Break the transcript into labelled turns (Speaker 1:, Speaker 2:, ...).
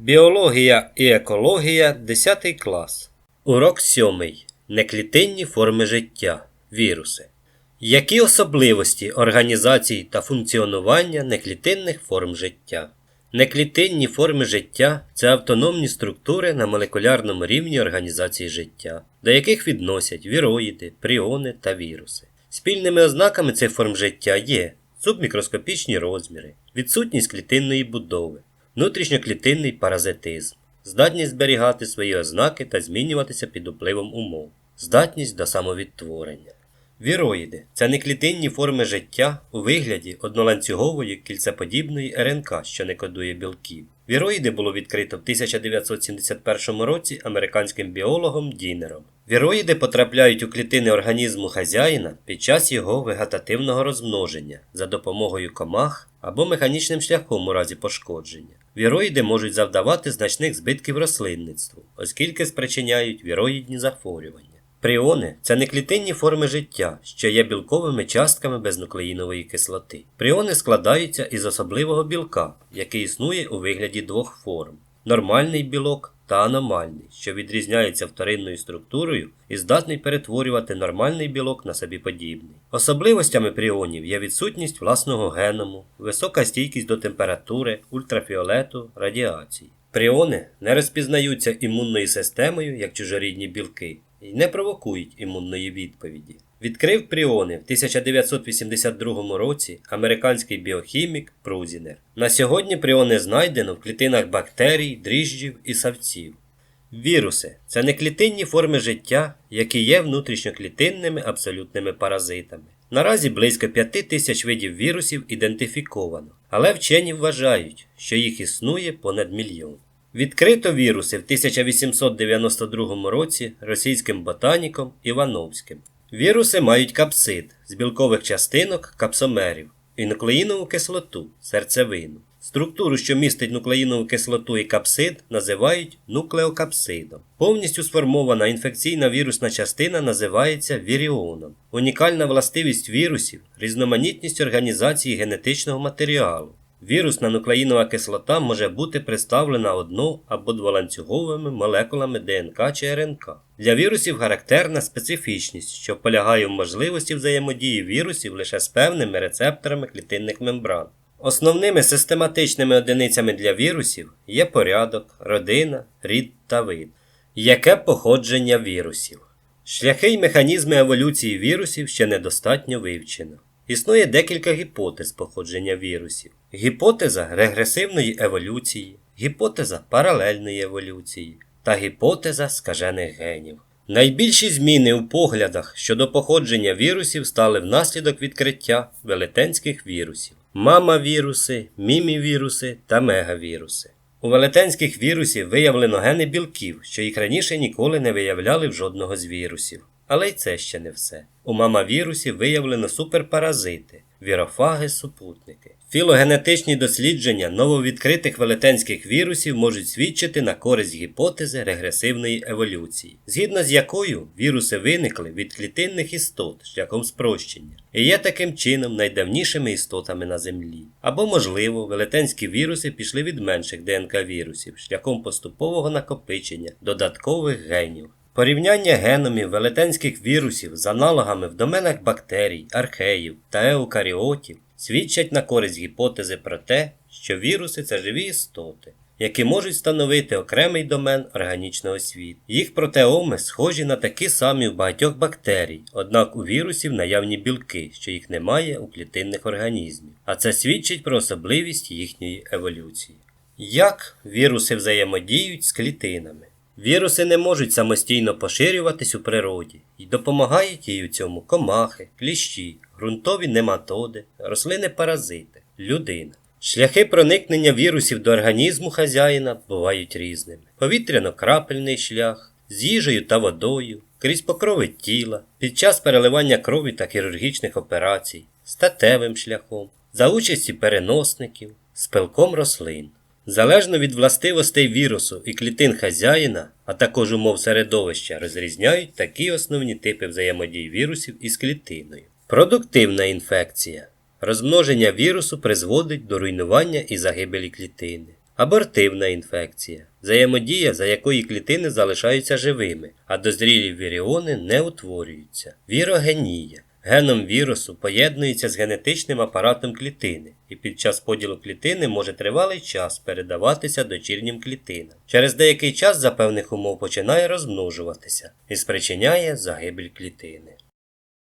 Speaker 1: Біологія і екологія 10 клас. Урок 7. Неклітинні форми життя. Віруси. Які особливості організації та функціонування неклітинних форм життя? Неклітинні форми життя це автономні структури на молекулярному рівні організації життя, до яких відносять віроїди, пріони та віруси. Спільними ознаками цих форм життя є субмікроскопічні розміри, відсутність клітинної будови, внутрішньоклітинний паразитизм, здатність зберігати свої ознаки та змінюватися під впливом умов, здатність до самовідтворення. Віроїди це неклітинні форми життя у вигляді одноланцюгової кільцеподібної РНК, що не кодує білків. Віроїди було відкрито в 1971 році американським біологом Дінером. Віроїди потрапляють у клітини організму хазяїна під час його вегетативного розмноження за допомогою комах або механічним шляхом у разі пошкодження. Віроїди можуть завдавати значних збитків рослинництву, оскільки спричиняють віроїдні захворювання. Пріони це неклітинні форми життя, що є білковими частками безнуклеїнової кислоти. Пріони складаються із особливого білка, який існує у вигляді двох форм: нормальний білок та аномальний, що відрізняється вторинною структурою і здатний перетворювати нормальний білок на собі подібний. Особливостями пріонів є відсутність власного геному, висока стійкість до температури, ультрафіолету, радіації. Пріони не розпізнаються імунною системою як чужорідні білки і не провокують імунної відповіді. Відкрив пріони в 1982 році американський біохімік Прузінер. На сьогодні пріони знайдено в клітинах бактерій, дріжджів і савців. Віруси це неклітинні форми життя, які є внутрішньоклітинними абсолютними паразитами. Наразі близько 5 тисяч видів вірусів ідентифіковано, але вчені вважають, що їх існує понад мільйон. Відкрито віруси в 1892 році російським ботаніком Івановським. Віруси мають капсид з білкових частинок капсомерів і нуклеїнову кислоту серцевину. Структуру, що містить нуклеїнову кислоту і капсид, називають нуклеокапсидом. Повністю сформована інфекційна вірусна частина називається віріоном. Унікальна властивість вірусів різноманітність організації генетичного матеріалу. Вірусна нуклеїнова кислота може бути представлена одно- або дволанцюговими молекулами ДНК чи РНК. Для вірусів характерна специфічність, що полягає в можливості взаємодії вірусів лише з певними рецепторами клітинних мембран. Основними систематичними одиницями для вірусів є порядок, родина, рід та вид. Яке походження вірусів? Шляхи й механізми еволюції вірусів ще недостатньо вивчено. Існує декілька гіпотез походження вірусів: гіпотеза регресивної еволюції, гіпотеза паралельної еволюції та гіпотеза скажених генів. Найбільші зміни у поглядах щодо походження вірусів стали внаслідок відкриття велетенських вірусів: мама-віруси, мімі-віруси та мегавіруси. У велетенських вірусів виявлено гени білків, що їх раніше ніколи не виявляли в жодного з вірусів. Але й це ще не все. У мамавірусі виявлено суперпаразити, вірофаги-супутники. Філогенетичні дослідження нововідкритих велетенських вірусів можуть свідчити на користь гіпотези регресивної еволюції, згідно з якою віруси виникли від клітинних істот шляхом спрощення і є таким чином найдавнішими істотами на Землі. Або, можливо, велетенські віруси пішли від менших ДНК вірусів шляхом поступового накопичення додаткових генів. Порівняння геномів велетенських вірусів з аналогами в доменах бактерій, археїв та еукаріотів свідчать на користь гіпотези про те, що віруси це живі істоти, які можуть становити окремий домен органічного світу. Їх протеоми схожі на такі самі у багатьох бактерій, однак у вірусів наявні білки, що їх немає у клітинних організмів, а це свідчить про особливість їхньої еволюції. Як віруси взаємодіють з клітинами? Віруси не можуть самостійно поширюватись у природі і допомагають їй у цьому комахи, кліщі, ґрунтові нематоди, рослини-паразити, людина. Шляхи проникнення вірусів до організму хазяїна бувають різними: повітряно-крапельний шлях, з їжею та водою, крізь покрови тіла, під час переливання крові та хірургічних операцій, статевим шляхом, за участі переносників, з пилком рослин. Залежно від властивостей вірусу і клітин хазяїна, а також умов середовища, розрізняють такі основні типи взаємодії вірусів із клітиною. Продуктивна інфекція. Розмноження вірусу призводить до руйнування і загибелі клітини. Абортивна інфекція взаємодія, за якої клітини залишаються живими, а дозрілі віріони не утворюються. Вірогенія. Геном вірусу поєднується з генетичним апаратом клітини і під час поділу клітини може тривалий час передаватися дочірнім клітинам. Через деякий час за певних умов починає розмножуватися і спричиняє загибель клітини.